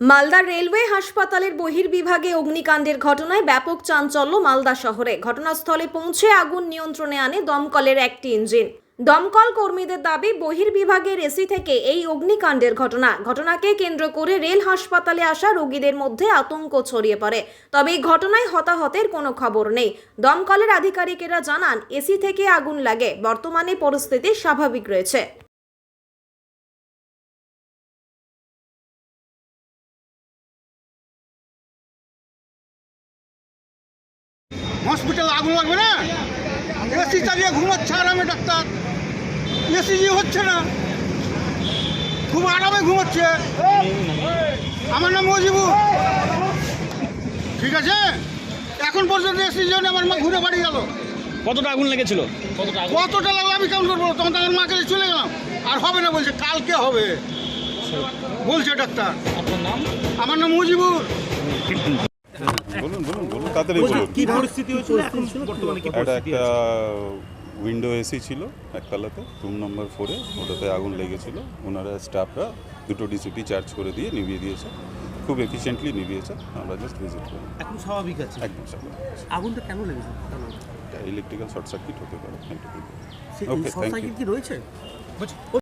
Malda railway হাসপাতালের বহির্বিভাগে অগ্নিকাণ্ডের ঘটনায় ব্যাপক চাঞ্চল্য মালদা শহরে। ঘটনাস্থলে পৌঁছে আগুন নিয়ন্ত্রণে আনে দমকলের একটি ইঞ্জিন। দমকল কর্মীদের দাবি, বহির্বিভাগের এসি থেকে এই অগ্নিকাণ্ডের ঘটনা। ঘটনাকে কেন্দ্র করে রেল হাসপাতালে আসা রোগীদের মধ্যে আতঙ্ক ছড়িয়ে পড়ে। তবে এই ঘটনায় হতাহতের কোনো খবর নেই। দমকলের আধিকারিকেরা জানান, এসি থেকে আগুন লাগে। বর্তমানে পরিস্থিতি স্বাভাবিক রয়েছে। হসপিটাল আগুন লাগবে না? এসি চালিয়ে ঘুমাচ্ছে আরামে ডাক্তার। এসি যে হচ্ছে না। খুব আরামে ঘুমাচ্ছে। আমার নাম মজিবুর ঠিক আছে? এখন পর্যন্ত এসি জন্য আমার মা ঘুরে বাড়ি গেল। কতটা আগুন লেগেছিল? কতটা আগুন? লাগল আমি কেমন করব তখন তো আমার মাকে চলে গেলাম। আর হবে না বলছে কালকে হবে। বলছে ডাক্তার। আপনার নাম? আমার নাম মুজিবুর তাড়াতাড়ি বলুন। কি পরিস্থিতি হয়েছিল? এখন বর্তমানে কি পরিস্থিতি একটা উইন্ডো এসি ছিল একতলাতে রুম নম্বর ফোরে ওটাতে আগুন লেগেছিল। ওনারা স্টাফরা দুটো ডিসিপি চার্জ করে দিয়ে নিভিয়ে দিয়েছে। খুব এফিসিয়েন্টলি নিভিয়েছে। আমরা জাস্ট ভিজিট করি এখন স্বাভাবিক আছে? একদম সামনে আগুনটা কেন লেগেছে? ইলেকট্রিক্যাল শর্ট সার্কিট হতে পারে Okay, thank short you. Circuit কি রয়েছে?